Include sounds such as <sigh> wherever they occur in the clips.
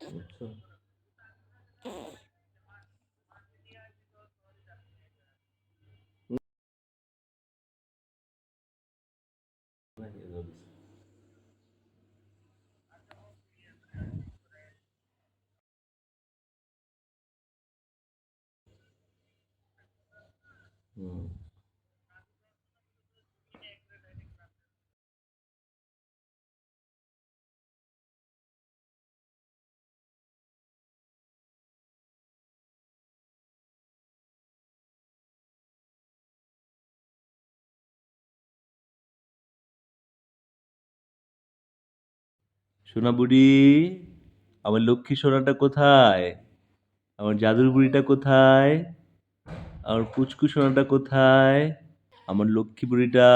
বুঝছো Hmm. সোনা বুড়ি আমার লক্ষ্মী সোনাটা কোথায়? আমার জাদুর বুড়িটা কোথায়? আমার পুচকু সোনাটা কোথায়? আমার লক্ষ্মী বুড়িটা?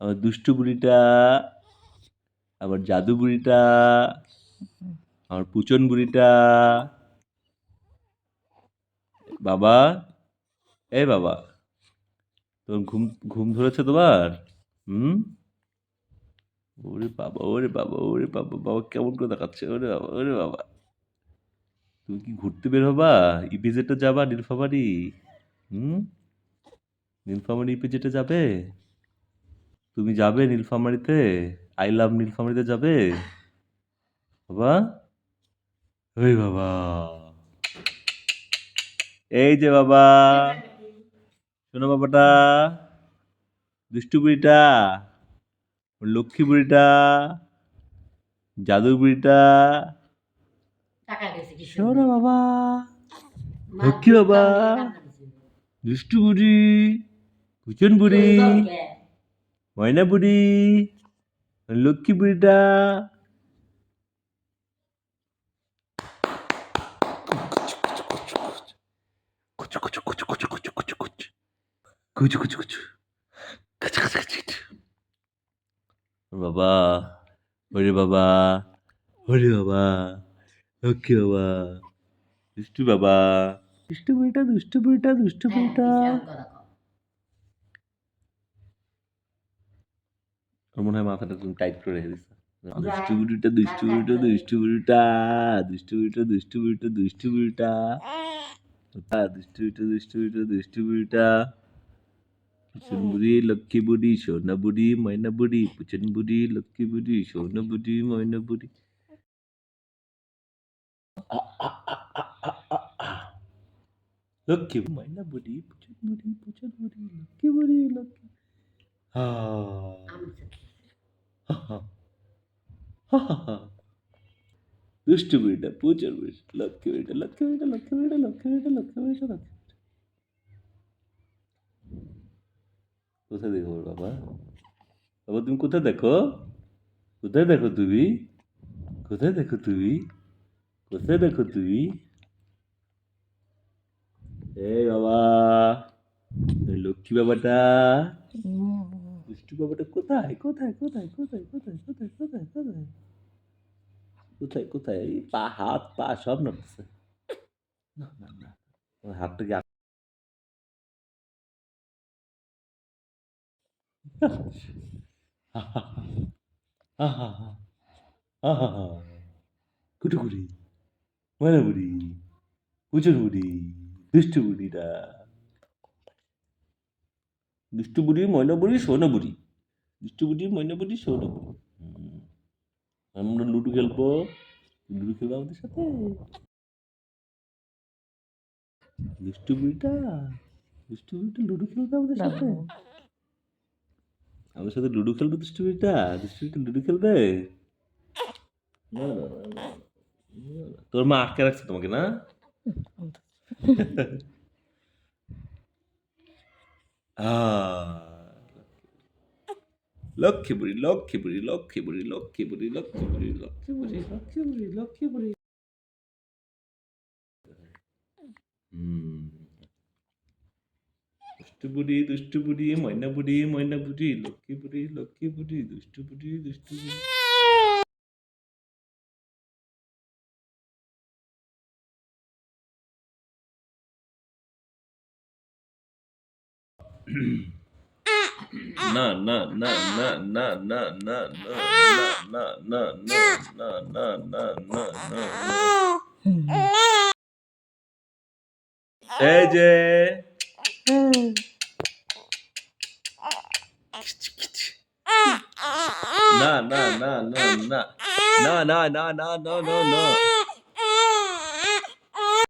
আমার দুষ্টু বুড়িটা? আমার জাদু বুড়িটা? আমার পুচন বুড়িটা? বাবা? এই বাবা তোমার ঘুম ঘুম ধরেছে তোমার? হুম? ওরে বাবা ওরে বাবা ওরে বাবা বাবা কেমন করে দেখাচ্ছে? ওরে বাবা ওরে বাবা। তুমি কি ঘুরতে বের হবা? ইপিজেটে যাবা, নীলফামারি? হুম? নীলফামারি ইপিজেটে যাবে? তুমি যাবে নীলফামারিতে? আই লাভ নীলফামারিতে যাবে? বাবা? ওই বাবা। এই যে বাবা। শোনো বাবাটা দুষ্টু বুড়িটা লক্ষ্মী বুড়িটা জাদু বুড়িটা শোনো বাবা লক্ষ্মী বাবা দুষ্টু বুড়ি কুচন বুড়ি ময়না বুড়ি লক্ষ্মী বুড়িটা কুচু কুচু কুচু কুচু কুচু কুচু কুচু কুচু কাচা কাচা কাচা বাবা ওরে বাবা ওরে বাবা লক্ষ্মী বাবা। দুষ্টু বাবা। দুষ্টু বুড়িটা দুষ্টু বুড়িটা দুষ্টু বুড়িটা। আমার মনে হয় মাথাটা তুমি টাইট করে রেখে দিচ্ছ দুষ্টু বুড়িটা দুষ্টু বুড়িটা দুষ্টু বুড়িটা দুষ্টু বুড়িটা <laughs> দুষ্টু বুড়িটা দুষ্টু বুড়িটা। দুষ্টু বুড়িটা দুষ্টু বুড়িটা দুষ্টু বুড়িটা। पुचन बुढ़ी लक्की बुढ़ी सोना बुढ़ी मैना बुढ़ी पुचन बुढ़ी लक्की बुढ़ी सोना बुढ़ी मैना बुढ़ी लक्की मैना बुढ़ी पुचन बुढ़ी पुचन बुढ़ी लक्की बुढ़ी लक्की हाँ दुष्ट बेटा पूछन बेटा लक्की बेटा लक्की बेटा लक्की बेटा लक्की बेटा लक्की बेटा लक्की बेटा কোথায় দেখো বাবা? বাবা, তুমি কোথায় দেখো? কোথায় দেখো তুমি? কোথায় দেখো তুমি? কোথায় দেখো তুমি? এই বাবা লক্ষ্মী বাবাটা। দুষ্টু বাবাটা কোথায়? কোথায় কোথায় কোথায় কোথায় কোথায় কোথায় কোথায়? কোথায় কোথায়? এই পা, হাত, পা সব নড়তেছে। না না না। ওর হাতটা কি আ- আহা আহা ময়না বুড়ি পুজোর বুড়ি দুষ্টু বুড়িটা দুষ্টু বুড়ি ময়না বুড়ি সোনা বুড়ি দুষ্টু বুড়ি আমরা লুডো খেলব। লুডো খেলব আমাদের সাথে। দুষ্টু বুড়িটা দুষ্টু বুড়িটা লুডো খেলবে আমাদের সাথে। আমাদের সাথে লুডো খেলবে দুষ্টু বুড়িটা দুষ্টু বুড়িটা লুডো খেলবে। তোর মা আটকে রাখছে তোমাকে, না? লক্ষ্মী বুড়ি লক্ষ্মী বুড়ি লক্ষ্মী বুড়ি লক্ষ্মী বুড়ি লক্ষ্মী বুড়ি লক্ষ্মী বুড়ি লক্ষ্মী বুড়ি লক্ষ্মী বুড়ি হুম। বুড়ি দুষ্টু বুড়ি ময়না বুড়ি ময়না বুড়ি লক্ষ্মী বুড়ি লক্ষ্মী বুড়ি দুষ্টু বুড়ি দুষ্টু বুড়ি না না না না না না না না না না না না না না না না না kiç kiç. Na na na na na. Na na na na na.